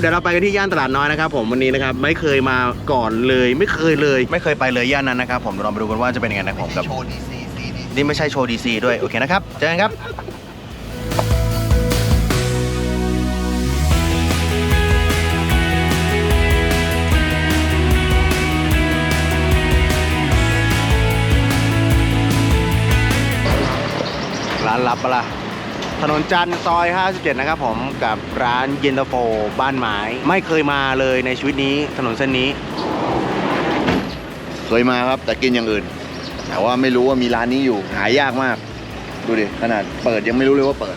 เดี๋ยวเราไปกันที่ย่านตลาดน้อยนะครับผมวันนี้นะครับไม่เคยมาก่อนเลย ไม่เคยเลย ไม่เคยไปเลยย่านนั้นนะครับผมเดี๋ยวเราไปดูกันว่าจะเป็นยังไงนะครับผมกับโชว์ดีซีนี่ไม่ใช่โชว์ดีซีด้วยโอเคนะครับเจอกันครับร้านลับปะล่ะ ถนนจันทร์ซอย 57 นะครับผมกับร้านเย็นตาโฟบ้านไม้ ไม่เคยมาเลยในชีวิตนี้ถนนเส้นนี้ เคยมาครับแต่กินอย่างอื่น แต่ว่าไม่รู้ว่ามีร้านนี้อยู่ หายากมาก ดูดิ ขนาดเปิดยังไม่รู้เลยว่าเปิด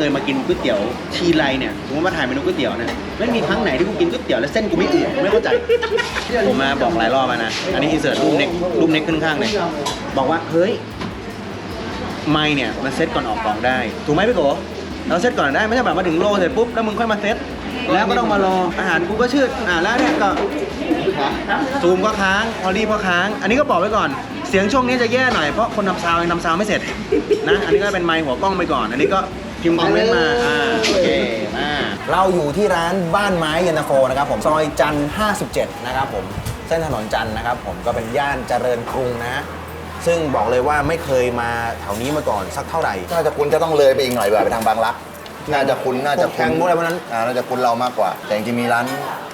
เคยมากินก๋วยเตี๋ยวทีไรเนี่ยสมมติว่าถ่ายเมนูก๋วยเตี๋ยวเนี่ยไม่มีครั้งไหนที่กูกินก๋วยเตี๋ยวแล้วเส้นกูไม่อืดไม่เข้าใจผมมาบอกหลายรอบแล้วนะอันนี้อินเสิร์ตรูปเน็กรูปเน็กขึ้นข้างเลยบอกว่าเฮ้ยไม่เนี่ยมันเซ็ตก่อนออกกล่องได้ ถูกไหมพี่โกเราเซ็ตก่อนได้ไม่ใช่แบบมาถึงโลเสร็จปุ๊บแล้วมึงค่อยมาเซ็ตแล้วก็ต้องมารออาหารกูก็ชืดอ่าแล้วเนี่ยก็ซูมก็ค้างพอรีก็ค้าง อันนี้ก็บอกไว้ก่อน เสียงช่วงนี้จะแย่หน่อยเพราะคนทำซาวยังทำซาวไม่เสร็จนะ อันนี้ก็เป็นไมค์หัวกล้องไปก่อน อันนี้ก็ พิมพ์คอมเมนต์มาอ่าโอเคมาเราอยู่ที่ร้านบ้านไม้เย็นตาโฟนะครับผมซอยจันทร์57 นะครับผมเส้นถนนจันทร์นะครับผมก็เป็นย่านเจริญกรุงนะฮะซึ่งบอกเลยว่าไม่เคยมาแถวนี้มาก่อนสักเท่าไหร่น่าจะคุณจะต้องเลยไปอีกหน่อยแบบไปทางบางรัก น่าจะคุณน่าจะพวกแข่งพวกอะไรพวกนั้นอ่าน่าจะคุณเรามากกว่า แต่จริงๆมีร้าน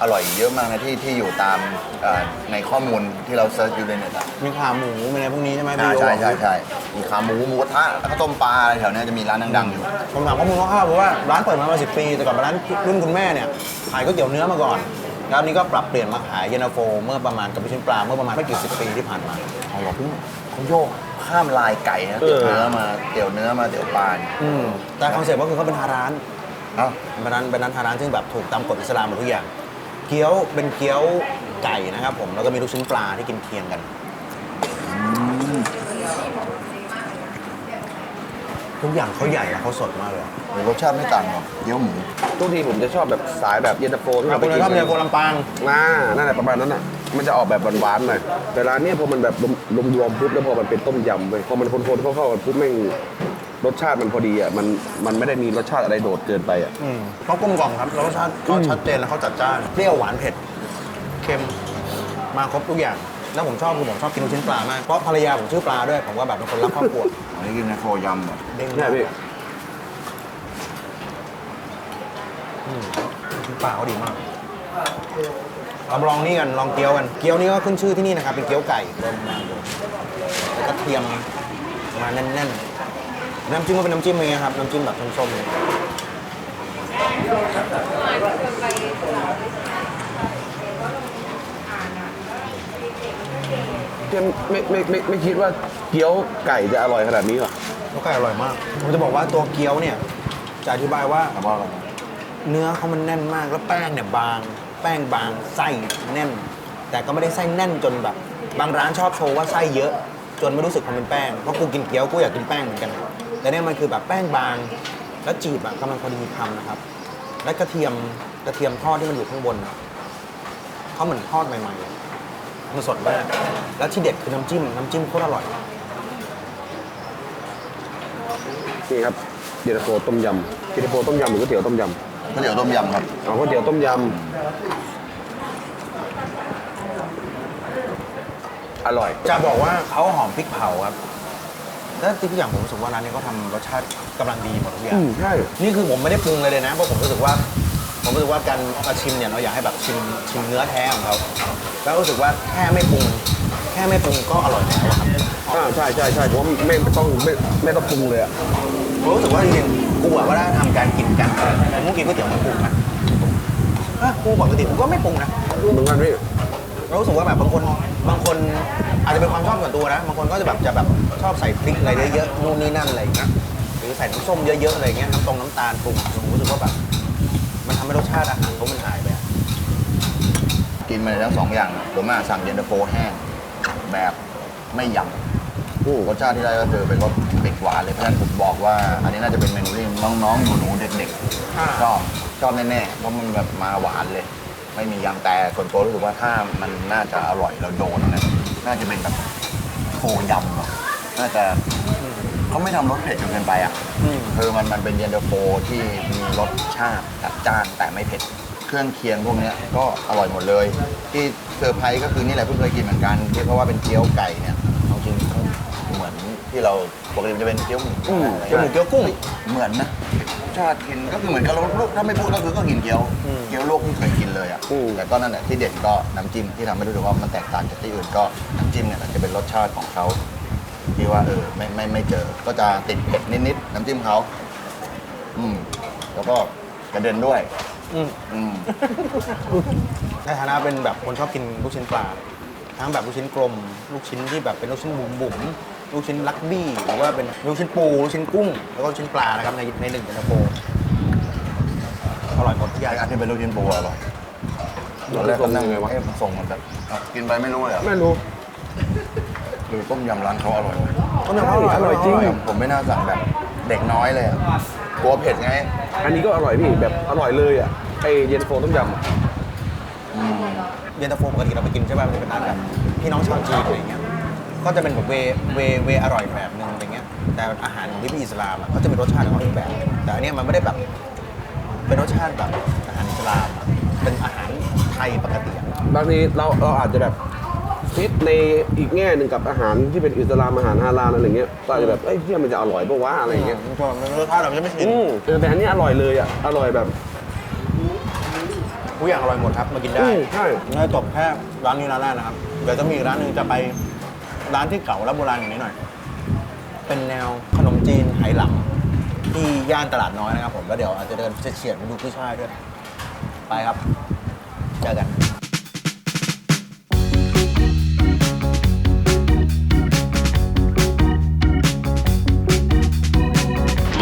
อร่อยเยอะมากนะที่ที่อยู่ตามอ่าในข้อมูลที่เราเซิร์ชอยู่ในเน็ตอะมีขาหมูมีอะไรพวกนี้ใช่ไหมอ่าพี่โยใช่ใช่ใช่มีขาหมูหมูกระทะแล้วก็ต้มปลาอะไรแถวเนี้ยจะมีร้านดังๆอยู่ ผมถามข้อมูลคร่าวๆเพราะว่าร้านเปิดมาประมาณสิปี แต่ก่อนเป็นร้านรุ่นคุณแม่เนี่ยขายก๋วยเตี๋ยวเนื้อมาก่อนแล้วนี้ก็ปรับเปลี่ยนมาขายเย็นตาโฟเมื่อประมาณกับพิชินปลาเมื่อประมาณไม่กี่สิบปีที่ผ่านมาเขาบอกเพิ่งเขาโยก ข้ามลายไก่นะเอเตี๋ยวอเนื้อมาเตี๋ยวเนื้อมาเตี๋ยวปลาเนี่ยอืมแต่คอนเซ็ปต์ก็คือเขาเป็นฮาร้านเอ้าเป็นร้านเป็นร้านฮาร้านซึ่งแบบถูกตามกฎอิสลามหมดทุกอย่าง เกี๊ยวเป็นเกี๊ยวไก่นะครับผมแล้วก็มีลูกชิ้นปลาที่กินเคียงกันทุกอย่างเขาใหญ่และเขาสดมากเลยรสชาติไม่ต่างหรอกเกี๊ยวหมูทุกทีผมจะชอบแบบสายแบบเย็นตาโฟที่อะเราคุไปณกินชอบเนื้อโคลำปางน่านั่นแหละประมาณนั้นอะ มันจะออกแบบหวานๆหน่อยแต่ร้านเนี้ยพอมันแบบรวมรวมๆปุ๊บแล้วพอมันเป็นต้มยำไปพอมันคนๆเข้าๆกันปุ๊บแม่งรสชาติมันพอดีอะมันมันไม่ได้มีรสชาติอะไรโดดเกินไปอะอืมเขากลมกล่อมครับรสชาติเขาชัดเจนแล้วเขาจัดจ้านเปรี้ยวหวานเผ็ดเค็มมาครบทุกอย่าง แล้วผมชอบคือผมชอบกินลูกชิ้นปลามากเพราะภรรยาผมชื่อปลาด้วยผมก็แบบเป็นคนรักครอบครัวอันนี้กินในโฟยำเหรอเด้งเนี่ยพี่อืมลูกชิ้นปลาเขาดีมาก เรามาลองนี่กันลองเกี๊ยวกันเกี๊ยวนี่ก็ขึ้นชื่อที่นี่นะครับเป็นเกี๊ยวไก่เริ่มมาดูแล้วก็เทียมมาแน่นๆน้ำจิ้มก็เป็นน้ำจิ้มอย่างเงี้ยครับน้ำจิ้มแบบส้มๆเลยไม่ไม่ไม่ไม่ไม่คิดว่าเกี๊ยวไก่จะอร่อยขนาดนี้หรอเกี๊ยวไก่อร่อยมากผมจะบอกว่าตัวเกี๊ยวเนี่ยจะอธิบายว่าแต่ว่าอะไรเนื้อเขามันแน่นมากแล้วแป้งเนี่ยบาง แป้งบางไส้แน่น แต่ก็ไม่ได้ไส้แน่นจนแบบ บางร้านชอบโชว์ว่าไส้เยอะ จนไม่รู้สึกความเป็นแป้งเพราะกูกินเกี๊ยวกูอยากกินแป้งเหมือนกัน แต่เนี่ยมันคือแบบแป้งบาง แล้วจีบอะกำลังพอดีคำนะครับ และกระเทียมกระเทียมทอดที่มันอยู่ข้างบนอะเขาเหมือนทอดใหม่ๆมันสดมากแล้วที่เด็ดคือน้ำจิ้มน้ำจิ้มโคตรอร่อยนี่ครับเย็นตาโฟต้มยำเย็นตาโฟต้มยำหรือก๋วยเตี๋ยวต้มยำ ก๋วยเตี๋ยวต้มยำครับ เอาก๋วยเตี๋ยวต้มยำอร่อย จะบอกว่าเขาหอมพริกเผาครับแล้วทุกอย่างผมรู้สึกว่าร้านนี้เขาทำรสชาติกำลังดีหมดทุกอย่าง อืมใช่ นี่คือผมไม่ได้ปรุงเลยเลยนะ เพราะผมรู้สึกว่า ผมรู้สึกว่าการมาชิมเนี่ยเราอยากให้แบบชิมชิมเนื้อแท้ของเขาแล้วรู้สึกว่าแค่ไม่ปรุง แค่ไม่ปรุงก็อร่อยแล้วอะครับ อ่าใช่ใช่ใช่ผมว่าไม่ไม่ต้องไม่ไม่ต้องปรุงเลยอะ ผมรู้สึกว่าจริงๆกูอะว่าถ้าทำการกินกันผมก็กินก๋วยเตี๋ยวไม่ปรุงนะอะกูปกติกูก็ไม่ปรุงนะเหมือนกันพี่เรารู้สึกว่าแบบบางคนบางคนอาจจะเป็นความชอบส่วนตัวนะบางคนก็จะแบบจะแบบชอบใส่พริกอะไรเยอะๆนู่นนี่นั่นอะไรอย่างเงี้ยหรือใส่น้ำส้มเยอะๆอะไรอย่างเงี้ยน้ำตรงน้ำตาลปรุงผมรู้สึกว่าแบบมันทำให้รสชาติอาหารเขามันหายไปอะกินมาทั้งสองอย่างผมอะสั่งเย็นตาโฟแห้งแบบไม่ยำรสชาติที่ได้ก็คือเป็นรส เผ็ดหวานเลยเพราะฉะนั้นผมบอกว่า อันนี้น่าจะเป็นเมนูที่น้องๆหนูๆเด็กๆชอบชอบแน่ๆเพราะมันแบบมาหวานเลย ไม่มียำแต่ส่วนตัวรู้สึกว่าถ้ามันน่าจะอร่อยเราโดนนะน่าจะเป็นแบบโฟยำอะน่าจะเขาไม่ทำรสเผ็ดจนเกินไปอะคือมันมันเป็นเย็นตาโฟที่มีรสชาติจัดจ้านแต่ไม่เผ็ด เครื่องเคียงพวกเนี้ยก็อร่อยหมดเลย ที่เซอร์ไพรส์ก็คือนี่แหละเพิ่งเคยกินเหมือนกันที่เพราะว่าเป็นเกี๊ยวไก่เนี่ยเอาจริงเหมือน ที่เราปกติมันจะเป็นเกี๊ยวหมูอืมเกี๊ยวหมูเกี๊ยวกุ้ง เหมือนนะชาติกินก็คือเหมือนกับเราถ้าไม่พูดก็คือก็กินเกี๊ยวอืมเกี๊ยวโลกที่เคยกินเลยอะอืม แต่ก็นั่นแหละที่เด่นก็น้ำจิ้มที่ทำให้รู้สึกว่ามันแตกต่างจากที่อื่นก็น้ำจิ้มเนี่ยมันจะเป็นรสชาติของเขาที่ว่าเออไม่ไม่ไม่เจอ ก็จะติดเผ็ดนิดๆน้ำจิ้มเขาอืมแล้วก็กระเด็นด้วย อืมอืม ในฐานะเป็นแบบคนชอบกินลูกชิ้นปลาทั้งแบบลูกชิ้นกลม ลูกชิ้นที่แบบเป็นลูกชิ้นบุ๋มบุ๋มๆ ลูกชิ้นลักบี้หรือว่าเป็นลูกชิ้นปูลูกชิ้นกุ้ง แล้วก็ลูกชิ้นปลานะครับในในหนึ่งเย็นตาโฟอร่อยหมดทุกอย่างไอ้อันที่เป็นลูกชิ้นปูอร่อยตอนแรกก็นั่งไงวะเอ๊ะมันส่งมันแบบอะกินไปไม่รู้เลยเหรอไม่รู้หรือต้มยำร้านเขาอร่อยไหมต้มยำเขาอร่อยอร่อยจริงผมไม่น่าสั่งแบบเด็กน้อยเลยอะกลัวเผ็ดไง อันนี้ก็อร่อยพี่แบบอร่อยเลยอะไอเย็นโฟต้มยำอะอืมเย็นตาโฟปกติเราไปกินใช่ป่ะมันจะเป็นร้านแบบพี่น้องชาวจีนอะไรเงี้ย ก็จะเป็นแบบเวเวเวอร่อยแบบนึงอะไรเงี้ย แต่อาหารของที่พี่อิสลามอะก็จะเป็นรสชาติของเขาอีกแบบ แต่อันเนี้ยมันไม่ได้แบบเป็นรสชาติแบบอาหารอิสลามอะเป็นอาหารไทยปกติอะบางทีเราเราอาจจะแบบคิดในอีกแง่หนึ่งกับอาหารที่เป็นอิสลามอาหารฮาลาลอะไรเงี้ยก็อาจจะแบบเอ้ยเพี่ยมันจะอร่อยปะวะอะไรเงี้ยมันมันรสชาติเราจะไม่ชินอืมเออแต่อันนี้อร่อยเลยอะอร่อยแบบทุกอย่างอร่อยหมดครับมากินได้อืมใช่ไม่ได้จบแค่ร้านนี้ร้านแรกนะครับเดี๋ยวจะมีอีกร้านหนึ่งจะไป ร้านที่เก่าและโบราณอย่างนี้หน่อย เป็นแนวขนมจีนไหหลำที่ย่านตลาดน้อยนะครับผมแล้วเดี๋ยวอาจจะเดินเฉียดๆดูกุ้ยช่ายด้วย ไปครับเจอกัน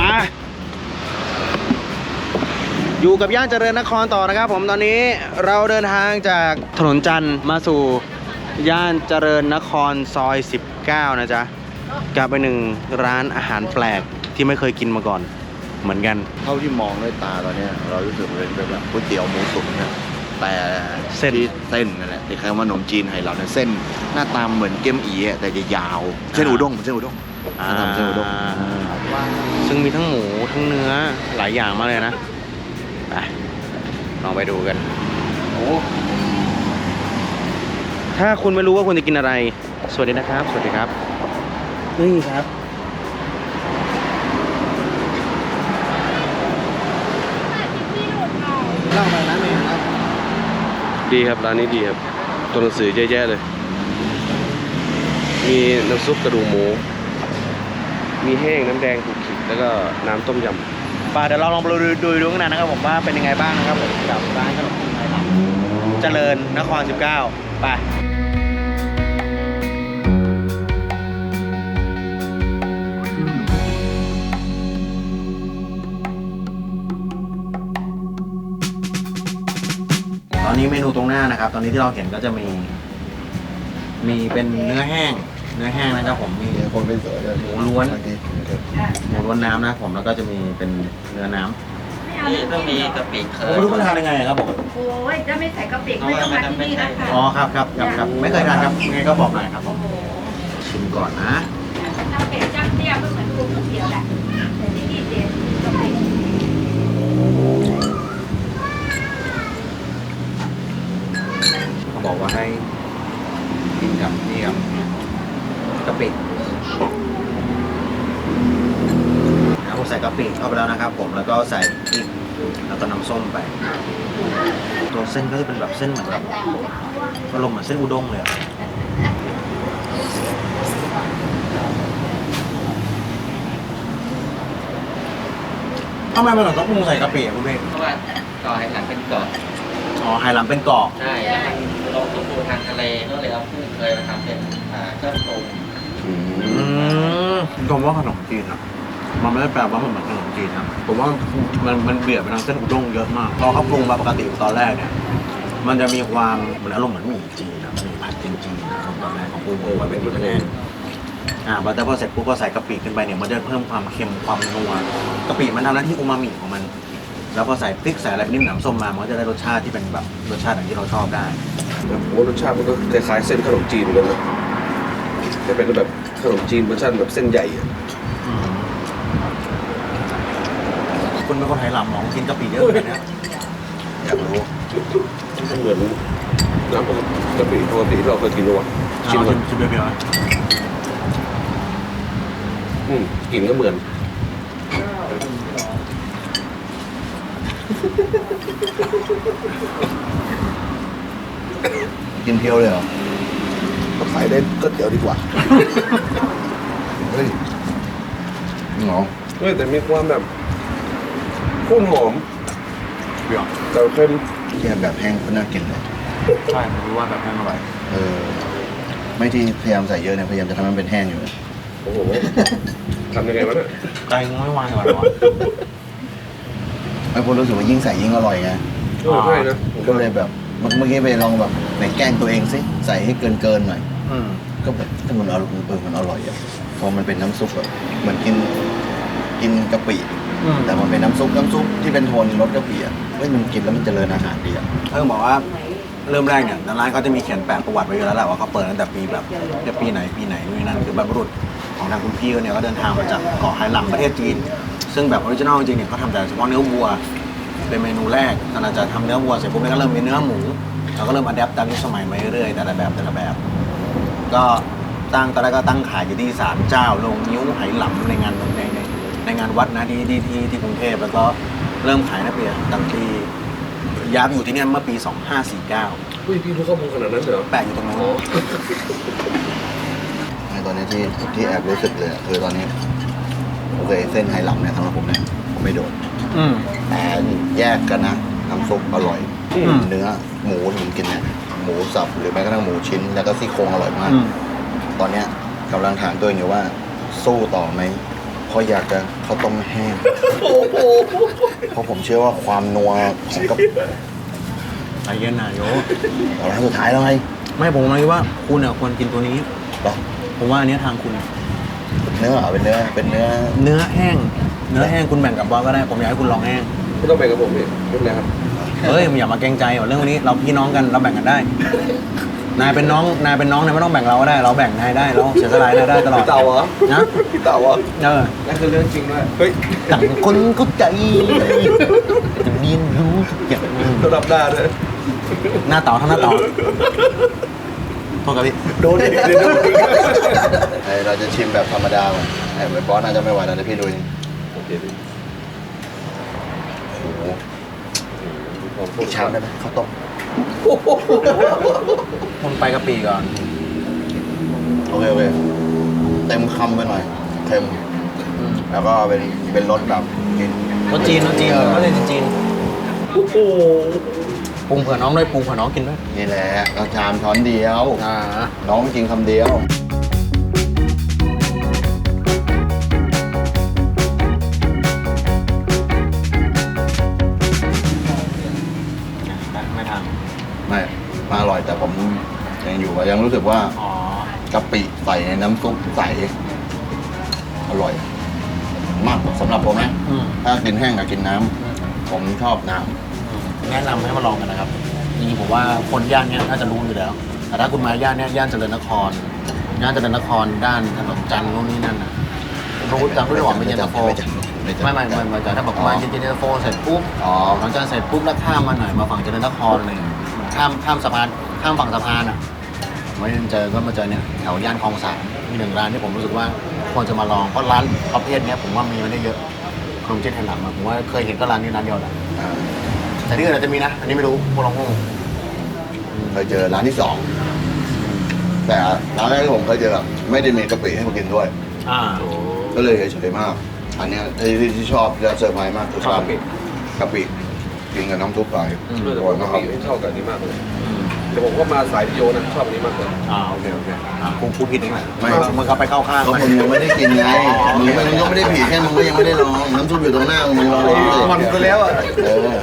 มาอยู่กับย่านเจริญนครต่อนะครับผมตอนนี้เราเดินทางจากถนนจันทร์มาสู่ ย่านเจริญนครซอย 19 นะจ๊ะกลับไปหนึ่งร้านอาหารแปลกที่ไม่เคยกินมาก่อน เหมือนกัน เท่าที่มองด้วยตาตอนเนี้ยเรารู้สึกเป็นแบบก๋วยเตี๋ยวหมูตุ๋นนะแต่เส้นที่เส้นนั่นแหละที่คล้ายว่าขนมจีนไทยเราเนี่ยเส้นหน้าตามเหมือนเกี๊ยมอีอะแต่จะยาวเส้นอุด้งเหมือนเส้นอุด้งหน้าตามเส้นอุด้งซึ่งมีทั้งหมูทั้งเนื้อหลายอย่างมากเลยนะไปลองไปดูกันโอ้ ถ้าคุณไม่รู้ว่าคุณจะกินอะไร สวัสดีนะครับ สวัสดีครับ นี่ครับ เล่ามาร้านนี้ครับ ดีครับ ร้านนี้ดีครับ ตัวหนังสือเยอะแยะเลย มีน้ำซุปกระดูกหมู มีแห้งน้ำแดงขูดขิดแล้วก็น้ำต้มยำป่าเดี๋ยวเราลองไปดูดูดูข้างในนะครับผมว่าเป็นยังไงบ้างนะครับผมกับร้านขนมจีนไทยหลังเจริญนคร 19 ไป นนี้เมนูตรงหน้านะครับ ตอนนี้ที่เราเห็นก็จะมี มีเป็นเนื้อแห้ง เนื้อแห้งนะครับผมมีมีคนไปสวยเลยหมูล้วนเมื่อกี้หมูล้วนน้ำนะครับผมแล้วก็จะมีเป็นเนื้อน้ำนี่ต้องมีกะปิเคผมยไม่รู้มันทานยังไงครับผมโอ้ยจะไม่ใส่กระปิกไม่ต้องมาที่นี่นะคะอ๋อครับครับครับครับไม่เคยทานครับยังไงก็บอกหน่อยครับผมโอ้โหชิมก่อนนะถ้าเป็ดจ้ำเตี้ยก็เหมือนกุ้งเขียวแหละแต่ที่นี่เด็ดกระปิ บอกว่าให้กินกับนี่ครับกะปินะผมใส่กะปิเข้าไปแล้วนะครับ ผมแล้วก็ใส่พริกแล้วก็น้ำส้มไป ตัวเส้นก็จะเป็นแบบเส้นเหมือนแบบอารมณ์เหมือนเส้นอุด้งเลยอะทำไมมันถึงต้องปรุงใส่กะปิอะคุณเพ่เพราะว่าก่อให้หลังเป็นเกาะอ๋อไหหลำเป็นกรอบ ใช่แล้วมัน ลงตัวปูทางทะเลก็เลยเอากุ้เคยมาทำเป็นอ่าเครื่องปรุงผมว่าขนมจีนอะมันไม่ได้แปลว่ามันเหมือนขนมจีนนะผมว่ามันมันเบียดไปทางเส้นอุด้งเยอะมากพอเขาปรุงมาปกติตอนแรกเนี่ย มันจะมีความเหมือนอารมณ์เหมือนหมี่จีนนะหมี่ผัดจีนจีนนะตอนแรกของปรุงมาเป็นเนื้อแนนอ่าแต่พอเสร็จปุ๊บก็ใส่กะปิขึ้นไปเนี่ยมันจะเพิ่มความเค็มความนัวกะปิมันทำหน้าที่อูมามิของมัน แล้วพอใส่พริกใส่อะไรไปนิ่มหนำส้มมามันก็จะได้รสชาติที่เป็นแบบรสชาติอย่างที่เราชอบได้ผมว่ารสชาติมันก็คล้ายๆเส้นขนมจีนเหมือนกันนะแต่เป็นแบบขนมจีนเวอร์ชันแบบเส้นใหญ่อะคุณเป็นคนไทยหลำหมองกินกะปิเยอะเลยเนี่ยอยากรู้มันเหมือนน้ำปกติปกติที่เราเคยกินด้วยชิชิมมชิก่อนมชิมเปรี้ยวๆนะอืมกลิ่นก็เหมือน กินเพียวเลยเหรอก็ขายได้ก๋วยเตี๋ยวดีกว่าเฮ้ยจริงเหรอเฮ้ยแต่มีความแบบข้นหอมเปรี้ยวแต่เค็มเที่ยแบบแห้งก็น่ากินเลย ใช่ผมรู้ว่าแบบแห้งอร่อยเออ ไม่ที่พยายามใส่เยอะเนี่ยพยายามจะทำให้มันเป็นแห้งอยู่นะโอ้โหทำยังไงวะเนี่ยใจมึงไม่วางก่อนหรอ ไม่พูดรู้สึกว่ายิ่งใส่ยิ่งอร่อยไงเออใช่นะผมก็เลยแบบเมื่อเมื่อกี้ไปลองแบบไหนแกล้งตัวเองสิใส่ให้เกินเกินๆหน่อย อืมก็แบบถ้ามันอร่อยเออมันอร่อยอะพอมันเป็นน้ำซุปแบบเหมือนกินกินกะปิ อืมแต่มันเป็นน้ำซุปน้ำซุปที่เป็นโทนรสกะปิอะเฮ้ยมันกินแล้วมันเจริญอาหารดีอะเพิ่งบอกว่าเริ่มแรกเนี่ยร้านเขาจะมีเขียนแปะประวัติไว้อยู่แล้วแหละว่าเขาเปิดตั้งแต่ปีแบบจะปีไหนปีไหนนู่นนนั่นคือบรรพบุรุษของทางคุณพี่เขาเนี่ยก็เดินทางมาจากเกาะไหหลำประเทศจีน ซึ่งแบบออริจินอลจริงๆเนี่ยเขาทำแต่เฉพาะเนื้อวัว เป็นเมนูแรกตอนนั้นจะทำเนื้อวัวเสร็จปุ๊บเนี่ยก็เริ่มมีเนื้อหมูเราก็เริ่มอัดแอปตามยุคสมัยมาเรื่อยๆแต่ละแบบแต่ละแบบ ก็ตั้งตอนแรกก็ตั้งขายอยู่ที่ศาลเจ้าลงนิ้วไหหลำในงานในในในงานวัดนะที่ที่ที่ที่กรุงเทพแล้วก็เริ่มขายนะเปียตั้งที่ย้ายไปอยู่ที่เนี่ยเมื่อปี 2549เฮ้ยพี่รู้ข้อมูลขนาดนั้นเลยเหรอแปะอยู่ตรงนู้น ในตอนนี้ที่ที่แอบรู้สึกเลยอะคือตอนนี้ โอเคเส้นไหหลำเนี่ยสำหรับผมเนี่ยผมไม่โดนอืม แต่แยกกันนะน้ำซุปอร่อย อืม เนื้อหมูที่ผมกินเนี่ยหมูสับหรือแม้กระทั่งหมูชิ้น แล้วก็ซี่โครงอร่อยมาก อืม ตอนเนี้ยกำลังถามตัวเองอยู่ว่าสู้ต่อไหมเพราะอยากจะข้าวต้มแห้งเพราะผมเชื่อว่าความนัวของกับใจเย็นนะโยเอาละสุดท้ายแล้วไงไม่ผมเลยว่าคุณอะควรกินตัวนี้ เหรอผมว่าอันเนี้ยทางคุณ เนื้อเหรอเป็นเนื้อเป็นเนื้อเนื้อแห้ง เนื้อแห้งคุณแบ่งกับบอสก็ได้ผมอยากให้คุณลองแห้งไม่ต้องแบ่งกับผมพี่ไม่เป็นไรครับเฮ้ยอย่ามาเกรงใจว่ะเรื่องนี้เราพี่น้องกันเราแบ่งกันได้ นายเป็นน้องนายเป็นน้องนายไม่ต้องแบ่งเราก็ได้ เราแบ่งนายได้เราเสียสละให้นายได้ตลอดพี่เต่าเหรอนะพี่เต่าเหรอเออนั่นคือเรื่องจริงด้วยเฮ้ยต่างคนเข้าใจจะเรียนรู้ทุกอย่างระดับหน้าด้วยหน้าเต่าทั้งหน้าเต่า โทษครับพี่โดนเดี๋ยวเดี๋ยวไอเราจะชิมแบบธรรมดาก่อนไอ้บอสน่าจะไม่ไหวแล้วเดี๋ยวพี่ดูเองโอเคพี่โอ้โหอีกชามได้ไหมข้าวต้มคุณไปกะปิก่อน โอเคโอเคเต็มคำไปหน่อยเค็มแล้วก็เป็นเป็นรสแบบกินรสจีนรสจีนเออก็เลยจีน ปรุงเผื่อน้องด้วยปรุงเผื่อน้องกินด้วยนี่แหละเราชามช้อนเดียว อ่าน้องกินคำเดียว ไม่ทไม่มาอร่อยแต่ผมยังอยู่อะยังรู้สึกว่าำอ๋อกะปิใส่ในน้ำซุปใส อร่อย มากสำหรับผมนะ อืมถ้ากินแห้งกับกินน้ำผมชอบน้ แนะนำให้มาลองกันนะครับจริงๆผมว่าคนย่านเนี้ยน่าจะรู้อยู่แล้ว แต่ถ้าคุณมาย่านเนี้ยย่านเจริญนคร ย่านเจริญนครด้านถนนจันทร์นู่นนี่นั่นน่ะรู้ำจำไม่ได้หรอกไม่เย็นตาโฟไม่จัดไม่จัดไม่ไม่ไม่ไม่แต่ถ้าบอกมาเย็นตาโฟเสร็จปุ๊บอ๋อหลังจากเสร็จปุ๊บแล้วข้ามมาหน่อยมาฝั่งเจริญนครเลยข้ามข้ามสะพานข้ามฝั่งสะพานอะไม่เจอก็มาเจอเนี่ยแถวย่านคลองสามมีหนึ่งร้านที่ผมรู้สึกว่าควรจะมาลองเพราะร้านประเภทเนี้ยผมว่ามีไม่ได้เยอะขนมจีนไหหลำอะผมว่าเคยเห็นก็ร้านนี้ร้านเดียวแหละ อ่า แต่ที่อื่นอาจจะมีนะ อันนี้ไม่รู้พวกเรางงเคยเจอร้านที่สอง แต่ร้านแรกที่ผมเคยเจออะไม่ได้มีกะปิให้มากินด้วย อ่า ก็เลยเฉยๆมาก อันเนี้ยที่ที่ชอบและเซอร์ไพรส์มากคือชอบกะปิ กะปิกินกับน้ำซุปไปอืมเออแต่อผร่อมยก็มากครับไม่ชอบกับอันนี้มากเลยแต่ผมก็มาสายพี่โยนะชอบอันนี้มากเลยอ่าโอเคโอเคอ่ากูกูผิดเองแหละไม่มึงก็ไปเข้าข้างก็มันมึงยังไม่ได้กินไงมึงมึงก็ไม่ได้ผิดแค่มึงก็ยังไม่ได้ลองน้ำซุปอยู่ตรงหน้ามึงลองเลยมันไปแล้วอะเออ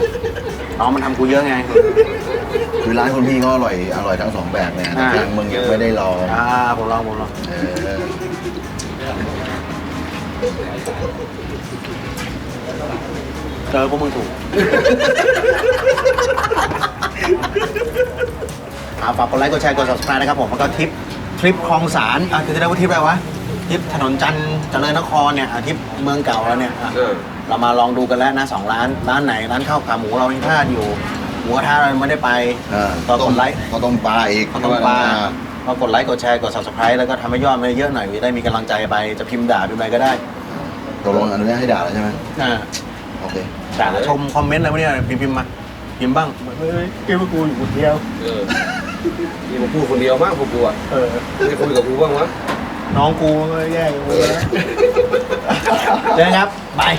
น้องมันทำกูเยอะไง คือร้านคุณพี่ก็อร่อยอร่อยทั้งสองแบบเลยนะอ่า แต่มึงยังไม่ได้ลองอ่าผมลองผมลองเออเจอพวกมึงถูกอ่าฝากกดไลค์กดแชร์กด subscribe นะครับผมแล้วก็ทริปทริปคลองสารอะคือจะได้ว่าทริปอะไรวะทริปถนนจันทร์เจริญนครเนี่ยอะทริปเมืองเก่าแล้วเนี่ยอะเออ เรามาลองดูกันแล้วนะสองร้าน ร้านไหนร้านข้าวขาหมูเรายังพลาดอยู่หมูกระทะเรายังไม่ได้ไปอ่าก็กดไลค์ก็ต้มปลาอีกก็ต้องปลาก็กดไลค์กดแชร์กด subscribe แล้วก็ทำให้ยอดมันเยอะหน่อยจะได้มีกำลังใจไปจะพิมพ์ด่าพิมพ์อะไรก็ได้ตกลงอนุญาตให้ด่าแล้วใช่ไหมอ่าโอเคด่าชมคอมเมนต์อะไรพวกเนี้ยพิมพ์พิมพ์มาพิมพ์บ้างเฮ้ยคิดว่ากูอยู่คนเดียวเออนี่ผมพูดคนเดียวมากผมกลัวเออไม่คุยกับกูบ้างวะน้องกูก็แย่อยู่เลยนะเจอกันครับบาย